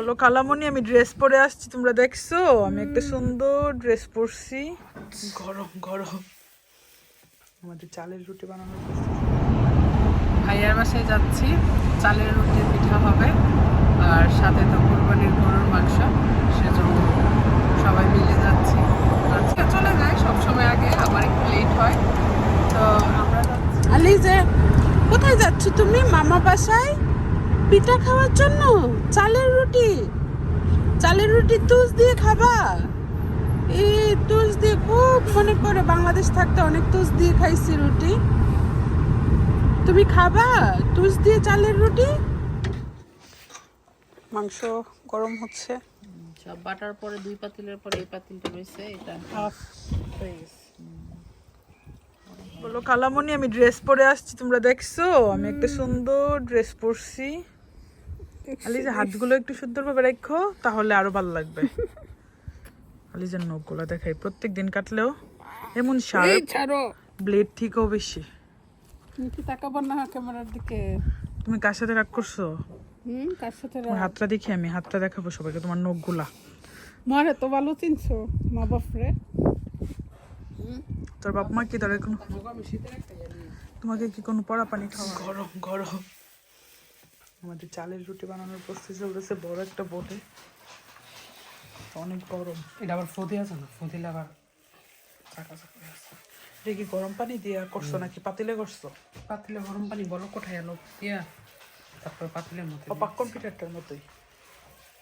বলো কালামণি আমি ড্রেস পরে আসছি তোমরা দেখছ? আমি একটা সুন্দর ড্রেস পরছি। গরম গরম। আমাদের চালের রুটি বানানো ভাইয়ার বাসায় যাচ্ছি চালের রুটি পিঠা হবে আর সাথে তো কোরবানির গরুর মাংস সেজন্য সবাই মিলে যাচ্ছি। আজকে চলে যায় সবসময় আগে আবার একটু লেট হয়। তো আমরা যাচ্ছি। আলিজে কোথায় যাচ্ছ তুমি? মামা বাসায় পিঠা খাওয়ার জন্য? চালের রুটি? চালের রুটি তুষ দিয়ে খাবা? এই তুষ দিয়ে খুব মনে পড়ে বাংলাদেশ থাকতে অনেক তুষ দিয়ে খাইছি রুটি। তুমি খাবা তুষ দিয়ে চালের রুটি? মাংস গরম হচ্ছে। সব বাটার পরে দুই পাতিলের পরে এই পাতিলটা রয়েছে এটা হাফ হয়ে গেছে। বলো কালামণি আমি ড্রেস পরে আসছি তোমরা দেখছ? আমি একটা সুন্দর ড্রেস পরছি। আলিজা হাতগুলো একটু সুন্দরভাবে রাখো তাহলে আরও ভালো লাগবে। আলিজার নখগুলো দেখাই প্রত্যেক দিন কাটলেও এমন শার্প ব্লেড থেকেও বেশি। তুমি কি তাকাবো না ক্যামেরার দিকে? তুমি কার সাথে রাগ করছ? হুম কার সাথে তোমার হাতটা দেখি আমি হাতটা দেখাবো সবাইকে তোমার নখগুলা। মারে তো ভালো চিনছো মা বাপরে তোর বাপ মা কি তোর কোনো তোমাকে কি কোনো পড়া পানি খাওয়া? গরম গরম। আমাদের চালের রুটি বানানোর প্রস্তুতি চলতেছে বড় একটা বোটে অনেক গরম। এটা আবার ফদি আছে না? ফদিলে আবার চাকা চাকা আছে। এটা কি গরম পানি দিয়ে করছ নাকি পাতিলে করছ? পাতিলে গরম পানি বড় কোঠায় এলো দিয়া তারপর পাতিলের মতো ও পাক্কন পিঠাটার মতোই।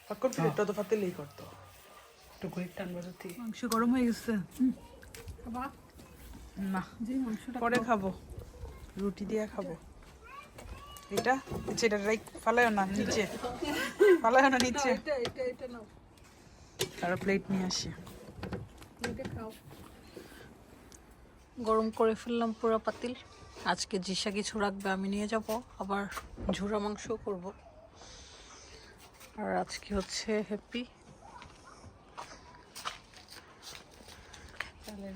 পাক্কন পিঠাটা তো পাতিলেই করতো। একটু গরিব টানবো যদি মাংস গরম হয়ে গেছে। না যে মাংসটা পরে খাব। রুটি দিয়ে খাব। এটা? আচ্ছা, এটা রাইট ফালায় না নিচে। ফালায় না নিচে। তারা প্লেট নিয়ে আসি। খাও। গরম করে ফেললাম পুরো পাতিল। আজকে জিসা কিছু রাখবে আমি নিয়ে যাব। আবার ঝুরা মাংসও করব। আর আজকে হচ্ছে হ্যাপি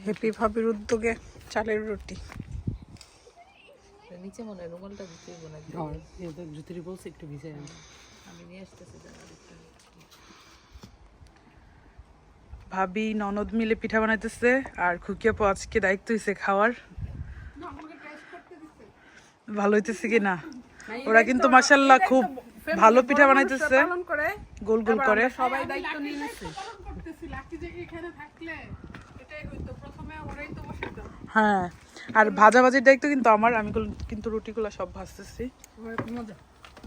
হ্যাপি ভাবির উদ্যোগে চালের রুটি। নিচে মনে হয় রুমালটা দিতে না আর জ্যোতির বলছে একটু ভিজে। আমি নিয়ে আসতেছি ভাবি ননদ মিলে পিঠা বানাইতেছে আর খুকিয়াপু আজকে দায়িত্ব হয়েছে খাওয়ার। ভালো হইতেছে কি না? ওরা কিন্তু মাসাল্লাহ খুব ভালো পিঠা বানাইতেছে। গোল গোল করে। সবাই দায়িত্ব নিয়ে নিচ্ছে করতেছি লাকি যে এখানে থাকলে এটাই হইতো প্রথমে ওরাই তো বসাইতো। হ্যাঁ। আর ভাজা ভাজির দায়িত্ব কিন্তু আমার। আমি কিন্তু রুটিগুলো সব ভাজতেছি।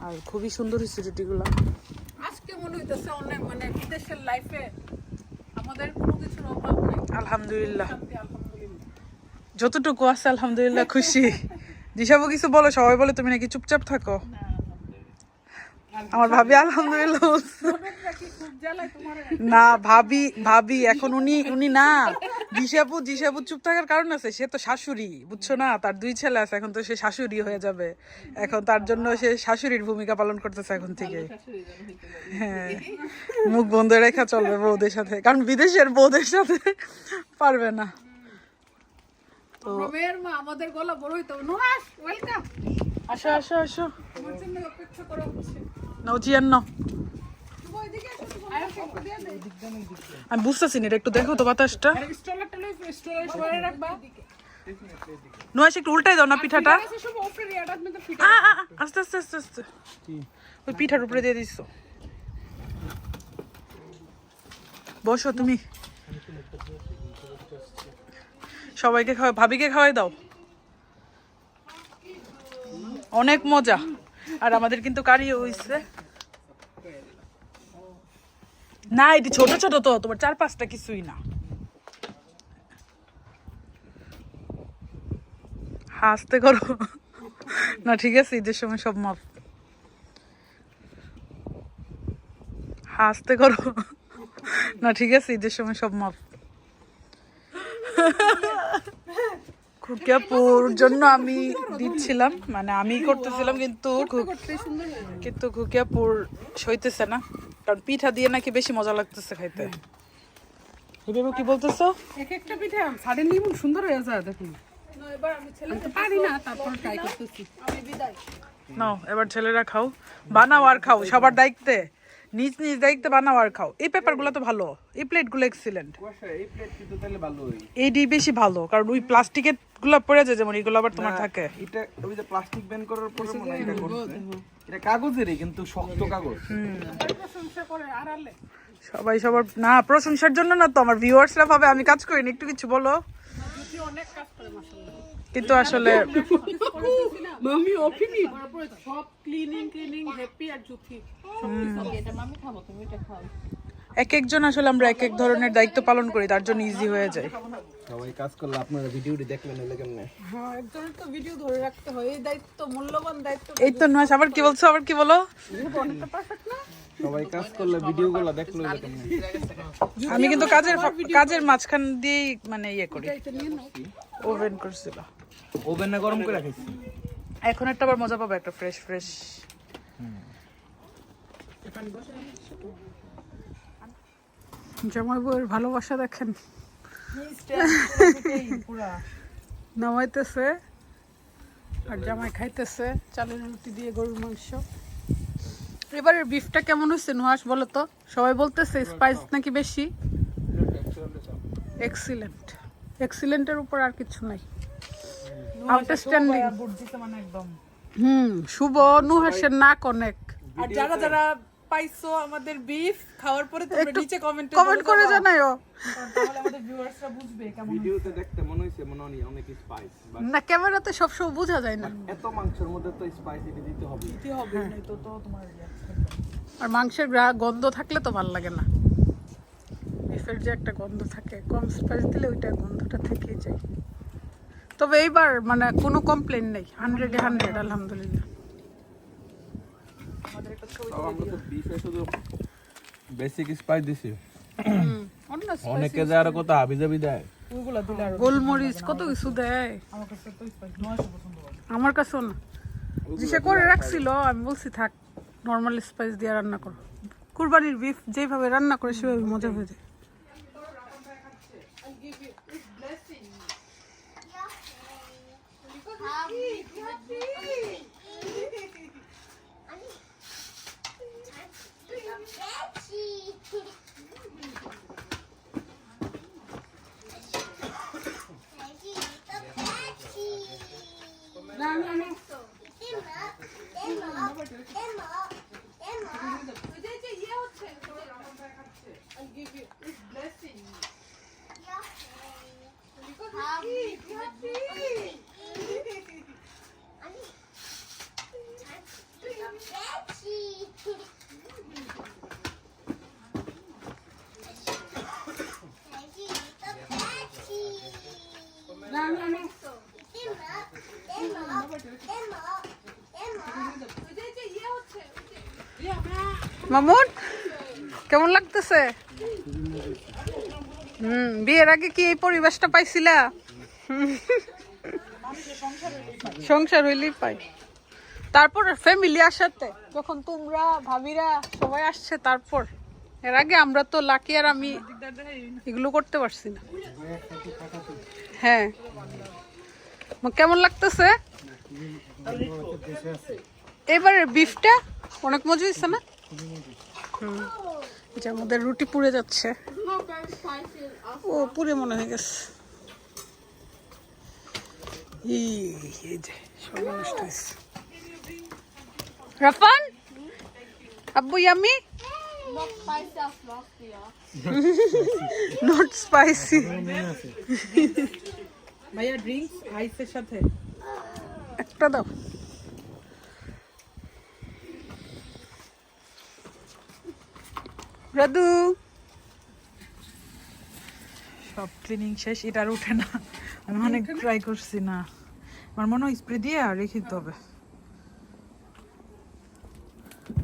আর খুবই সুন্দর হয়েছে রুটিগুলো। আজকে মনে হইতেছে অনেক মানে বিদেশের লাইফে আমাদের কোনো কিছুর অভাব নাই। আলহামদুলিল্লাহ। যতটুকু আছে আলহামদুলিল্লাহ খুশি। কিছু বলো সবাই বলে তুমি নাকি চুপচাপ থাকো? আমার ভাবি আলহামদুলিল্লাহ না ভাবি ভাবি এখন উনি উনি না। দিশাপু দিশাপু চুপ থাকার কারণ আছে সে তো শাশুড়ি বুঝছ না? তার দুই ছেলে আছে এখন তো সে শাশুড়ি হয়ে যাবে। এখন তার জন্য সে শাশুড়ির ভূমিকা পালন করতেছে এখন থেকে। হ্যাঁ মুখ বন্ধ রেখা চলবে বৌদের সাথে কারণ বিদেশের বউদের সাথে পারবে না। তো মা আমাদের গলা বড় হইতো নুহাস ওয়েলকাম আসো আসো আসো। অপেক্ষা আমি বুঝতেছি না এটা একটু দেখো তো বাতাসটা। স্টলারটা লই স্টলার সবাই রাখবা। নয় একটু উল্টাই দাও না পিঠাটা। আস্তে আস্তে আস্তে আস্তে। ওই পিঠার উপরে দিয়ে দিচ্ছ বসো তুমি। সবাইকে খাওয়া ভাবিকে খাওয়াই দাও। অনেক মজা। আর আমাদের কিন্তু কারি হইছে। না এটি ছোট ছোট তো তোমার চার পাঁচটা কিছুই না। হাসতে করো। না ঠিক আছে ঈদের সময় সব মাপ হাসতে করো। না ঠিক আছে ঈদের সময় সব মাপ খুকিয়াপুর জন্য আমি দিচ্ছিলাম মানে আমি করতেছিলাম কিন্তু কিন্তু খুকিয়াপুর সইতেছে না। কারণ পিঠা দিয়ে নাকি বেশি মজা লাগতেছে খাইতে। এভাবে কি বলতেছো? এক একটা পিঠা সাডেনলি এমন সুন্দর হয়ে যায় দেখুন। পারি না তারপর ট্রাই করতেছি। নাও এবার ছেলেরা খাও। বানাও আর খাও সবার দায়িত্বে। নিজ নিজ দায়িত্বে বানাও আর খাও। এই পেপারগুলো তো ভালো। এই প্লেটগুলো এক্সিলেন্ট এইটি বেশি ভালো কারণ ওই প্লাস্টিকেরগুলো পড়ে যায় যেমন এগুলো আবার তোমার থাকে। এটা ওই যে প্লাস্টিক ব্যান করার পরে মনে হয় এটা করছে। এটা কাগজেরই কিন্তু শক্ত কাগজ। সবাই সবার না প্রশংসার জন্য না তো আমার ভিউয়ার্সরা ভাবে আমি কাজ করিনি। একটু কিছু বলো। কিন্তু আসলে মামি অফিনি সব ক্লিনিং ক্লিনিং হ্যাপি আর জুথি। এক একজন আসলে আমরা এক এক ধরনের দায়িত্ব পালন করি তার জন্য ইজি হয়ে যায়। সবাই কাজ করলে আপনারা ভিডিওটি দেখলেন এলে কেমনে? হ্যাঁ একজনের তো ভিডিও ধরে রাখতে হয় এই দায়িত্ব মূল্যবান দায়িত্ব। এই তো নয় আবার কি বলছো আবার কি বলো? সবাই কাজ করলে ভিডিওগুলো দেখল এলে কেমনে? আমি কিন্তু কাজের কাজের মাঝখান দিয়েই মানে ইয়ে করি। ওভেন করছিল। ওভেনে গরম করে রাখিস এখন একটা আবার মজা পাবো একটা ফ্রেশ ফ্রেশ জামাই বউয়ের ভালোবাসা দেখেন। নামাইতেছে আর জামাই খাইতেছে চালের রুটি দিয়ে গরুর মাংস। এবারের বিফটা কেমন হয়েছে নুহাস বলো তো? সবাই বলতেছে স্পাইস নাকি বেশি? এক্সিলেন্ট এক্সিলেন্টের উপর আর কিছু নাই। আউটস্ট্যান্ডিং মানে হুম শুভ নুহাসের নাক অনেক। আর যারা যারা পাইছো আমাদের বিফ খাওয়ার পরে তোমরা নিচে কমেন্ট কমেন্ট করে জানাইও। তাহলে আমাদের ভিউয়ার্সরা বুঝবে কেমন ভিডিওতে দেখতে মনে হইছে মনে হয় অনেক স্পাইস না ক্যামেরাতে সবসময় বোঝা যায় না। এত মাংসের মধ্যে তো স্পাইস দিতে হবে। কি হবে তো তো তোমার আর মাংসের গন্ধ থাকলে তো ভালো লাগে না। বিফের যে একটা গন্ধ থাকে কম স্পাইস দিলে ওইটা গন্ধটা থেকেই যায়। তবে এইবার মানে কোনো কমপ্লেন নেই। হান্ড্রেডে হান্ড্রেড আলহামদুলিল্লাহ। আমরা তো বিফে শুধু বেসিক স্পাইস দিছি। অনেকে যে আর কত হাবি দেয়। ওইগুলা দিলে আর গোলমরিচ কত কিছু দেয়? আমার কাছে তো স্পাইস নয় পছন্দ আমার কাছেও না। যে সে করে রাখছিল আমি বলছি থাক নর্মাল স্পাইস দিয়ে রান্না করো। কুরবানির বিফ যেভাবে রান্না করে সেভাবে মজা হয়ে যায়। মামুন কেমন লাগতেছে হুম, বিয়ের আগে কি এই পরিবেশটা পাইছিলা? সংসার হইলেই পাই। তারপর ফ্যামিলি আসাতে, যখন তোমরা, ভাবিরা সবাই আসছে, তারপর। এর আগে আমরা তো লাকি আর আমি এগুলো করতে পারছি না। হ্যাঁ। কেমন লাগতেছে? এবারের বিফটা অনেক মজা হয়েছে না। যে আমাদের রুটি পুড়ে যাচ্ছে। ও পুড়ে মনে হয়ে গেছে। এই এই যে সর্বনষ্ট হয়েছে। রাফান? আব্বু ইয়ামি? নট স্পাইসি ভাইয়া ড্রিঙ্কস আইসের সাথে। একটা দাও। রাদু। সব ক্লিনিং শেষ এটা আর উঠে না। আমি অনেক ট্রাই করছি না। আমার মনে হয় স্প্রে দিয়ে আর রেখে দিতে হবে।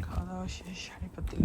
খাওয়া দাওয়া শেষ শাড়ি পাতিল